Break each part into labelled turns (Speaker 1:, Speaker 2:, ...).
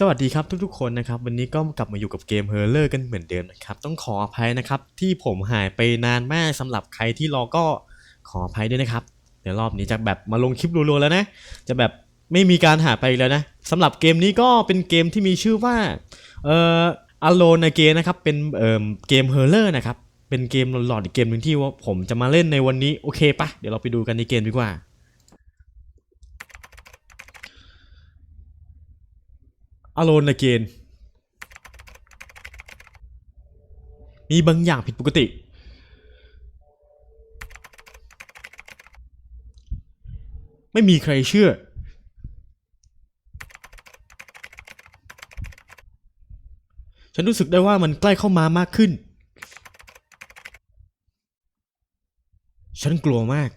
Speaker 1: สวัสดีครับทุกๆคนนะครับวันนี้ก็กลับมาอยู่กับเกมเฮอร์เลอร์กันเหมือนเดิมนะครับต้องขออภัยนะครับที่ผมหายไปนานมากสำหรับใครที่รอก็ขออภัยด้วยนะครับเดี๋ยวรอบนี้จะแบบมาลงคลิปรัวๆแล้วนะ จะแบบไม่มีการหายไปอีกแล้วนะสำหรับเกมนี้ก็เป็นเกมที่มีชื่อว่าเอ่อ Alone Again นะครับเป็นเอ่อเกมเฮอร์เลอร์นะครับเป็นเกมหลอนๆอีกเกมหนึ่งที่ว่าผมจะมาเล่นในวันนี้โอเคปะเดี๋ยวเราไปดูกันในเกมดีกว่า Alone Again มีบางอย่างผิดปกติ ไม่มีใครเชื่อ ฉันรู้สึกได้ว่ามันใกล้เข้ามามากขึ้น ฉันกลัวมาก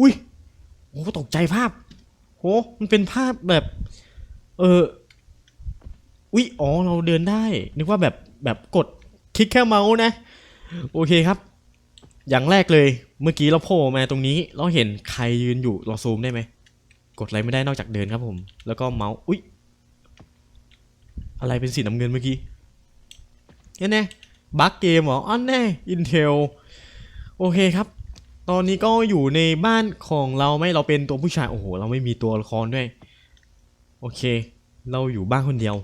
Speaker 1: อุ้ยโอ้ตกใจภาพ โหมันเป็นภาพแบบ เอออุ๊ยอ๋อเราเดินได้ นึกว่าแบบแบบกดคลิกแค่เมาส์นะ โอเคครับ อย่างแรกเลยเมื่อกี้เราโผล่มาตรงนี้ เราเห็นใครยืนอยู่เราซูมได้ไหมกดอะไรไม่ได้นอกจากเดินครับผม แล้วก็เมาส์อุ๊ยอะไรเป็นสีน้ำเงินเมื่อกี้เนี่ยแน่บั๊กเกมเหรออ๋อแน่ Intel โอเคครับ ตอนนี้ก็อยู่ในบ้านของเราไหม่เราเป็นตัวผู้ชายโอ้โหเราไม่มีตัวละครด้วย โอเค เราอยู่บ้านคนเดียว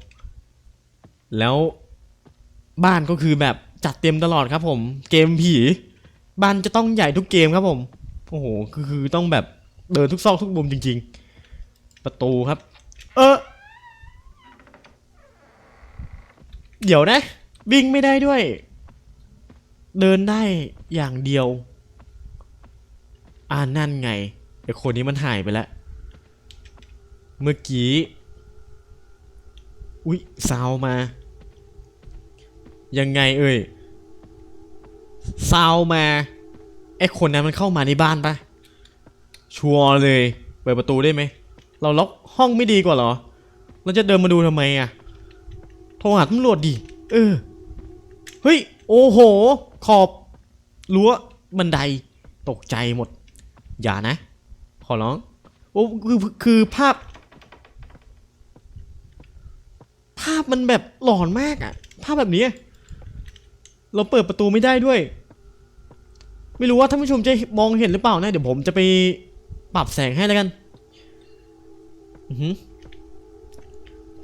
Speaker 1: แล้วบ้านก็คือแบบจัดเต็มตลอดครับ ผม เกมผี บ้านจะต้องใหญ่ทุกเกมครับผมโอ้โหคือคือต้องแบบเดินทุกซอกทุกมุมจริง ๆ ประตูครับ เออเดี๋ยวนะ วิ่งไม่ได้ด้วย เดินได้อย่างเดียว อ่านั่นไงไอคนนี้มันหายไปแล้ว เมื่อกี้ อุ๊ยซาวมา ยังไงเอ่ยซาวมาไอคนนั้นมันเข้ามาในบ้านปะชัวร์เลย เปิดประตูได้ไหม เราล็อกห้องไม่ดีกว่าเหรอ เราจะเดินมาดูทำไมอะโทรหาตำรวจดิ เออ เฮ้ย โอ้โห ขอบรั้วบันได ตกใจหมด อย่านะ ขอร้องโอ้คือคือภาพ ภาพมันแบบหลอนมากอะภาพแบบนี้ เราเปิดประตูไม่ได้ด้วย ไม่รู้ว่าท่านผู้ชมจะมองเห็นหรือเปล่านะเดี๋ยวผมจะไปปรับแสงให้แล้วกันอือหือ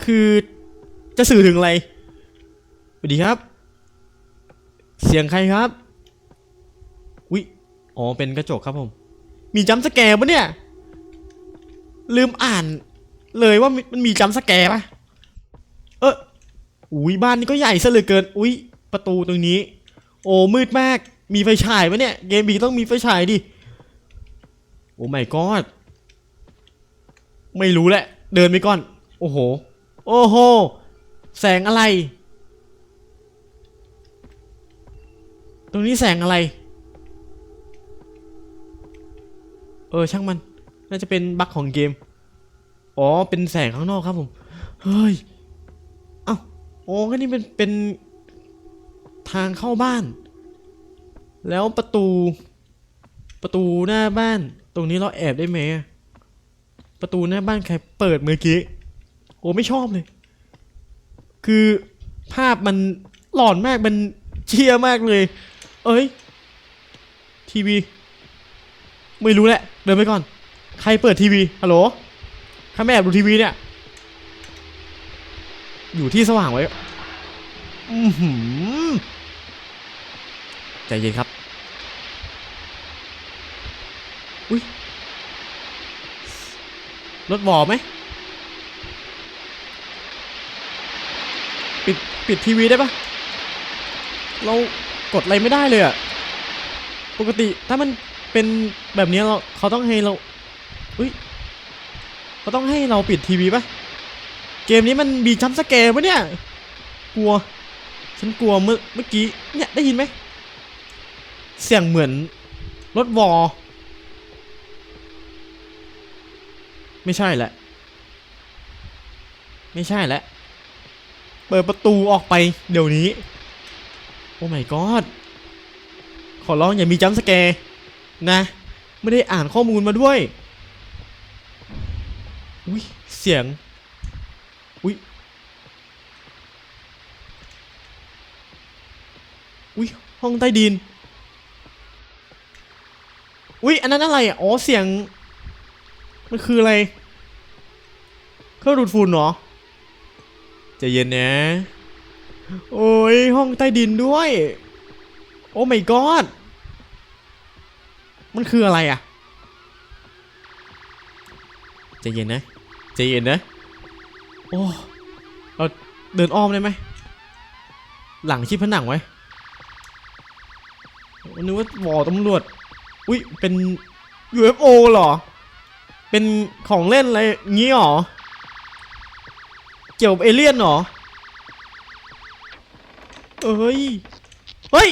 Speaker 1: คือจะสื่อถึงอะไรสวัสดีครับ เสียงใครครับ อุ๊ย อ๋อ เป็นกระจกครับผม มีจัมสแกร์ปะเนี่ย ลืมอ่านเลยว่ามันมีจัมสแกร์ปะเอออุ้ยบ้านนี้ก็ใหญ่ซะเหลือเกิน อุ้ยประตูตรงนี้ โอ้มืดมากมีไฟฉายปะเนี่ย เกมบีต้องมีไฟฉายดิ โอ้ไม่กอดไม่รู้แหละ เดินไปก่อน โอ้โห โอ้โห แสงอะไร ตรงนี้แสงอะไร ออช่างมัน น่าจะเป็นบั๊กของเกม อ๋อ เป็นแสงข้างนอกครับผม เฮ้ย เอ้าอ๋อก็นี่เป็นเป็นทางเข้าบ้าน แล้วประตู ประตูหน้าบ้าน ตรงนี้เราแอบได้ไหม ประตูหน้าบ้านใครเปิดเมื่อกี้ โอ้ไม่ชอบเลย คือภาพมันหลอนมาก มันเชียมากเลย เอ้ย ทีวี ไม่รู้แหละ เดินไปก่อน ใครเปิดทีวี ฮัลโหลถ้าแม่แอบดูทีวีเนี่ย อยู่ที่สว่างไว้ อือหือใจเย็นครับ อุ้ย รถวอไหม ปิด ปิดทีวีได้ปะเรากดอะไรไม่ได้เลยอะ ปกติถ้ามัน เป็นแบบนี้เราเขาต้องให้เราอุ้ยเขาต้องให้เราปิดทีวีปะเกมนี้มันมีจัมสแกร์ปะเนี่ย กลัว ฉันกลัวเมื่อเมื่อกี้เนี่ยได้ยินไหมเสียงเหมือนรถวอ ไม่ใช่แหละ ไม่ใช่แหละ เปิดประตูออกไปเดี๋ยวนี้ โอ้ my god ขอร้องอย่ามีจัมสแกร์ นะไม่ได้อ่านข้อมูลมาด้วยอุ้ยเสียงอุ้ยอุ้ยห้องใต้ดินอุ้ยอันนั้นอะไรอ๋อเสียงมันคืออะไรเครื่องดูดฝุ่นเหรอใจะเย็นนะโอ้ยห้องใต้ดินด้วย โอ้ my god มันคืออะไรอะใจเย็นนะใจเย็นนะ โอ้ เราเดินอ้อมได้ไหม หลังชิดผนังไว้นึกว่าวอตำรวจ อุ้ยเป็น UFO เหรอ เป็นของเล่นอะไรงี้เหรอ เกี่ยวกับเอเลี่ยนเหรอ เอ้ย เฮ้ยอุ้ย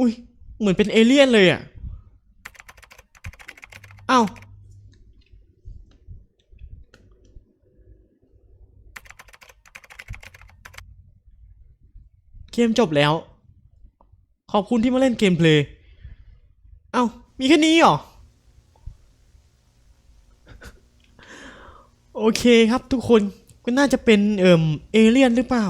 Speaker 1: อุ้ยเหมือนเป็นเอเลี่ยนเลยอะอ้าวเกมจบแล้ว ขอบคุณที่มาเล่นเกมเพลย์เอ้า มีแค่นี้เหรอ โอเคครับทุกคนก็น่าจะเป็นเอิมเอเลี่ยนหรือเปล่า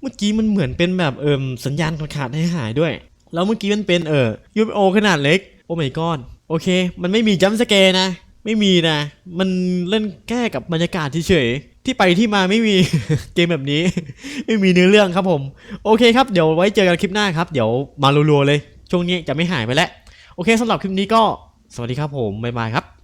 Speaker 1: เมื่อกี้มันเหมือนเป็นแบบเอิมสัญญาณขาดให้หายด้วย แล้วเมื่อกี้มันเป็นเออยูโอขนาดเล็ก โอ้ไม่ก้อนโอเค มันไม่มีจัมสเกร์นะ ไม่มีนะ มันเล่นแก้กับบรรยากาศเฉยที่ไปที่มาไม่มีเกมแบบนี้ ไม่มีเนื้อเรื่องครับผม โอเคครับเดี๋ยวไว้เจอกันคลิปหน้าครับ เดี๋ยวมารัวๆเลย ช่วงนี้จะไม่หายไปแล้ว โอเคสำหรับคลิปนี้ก็สวัสดีครับผม บ๊ายบายครับ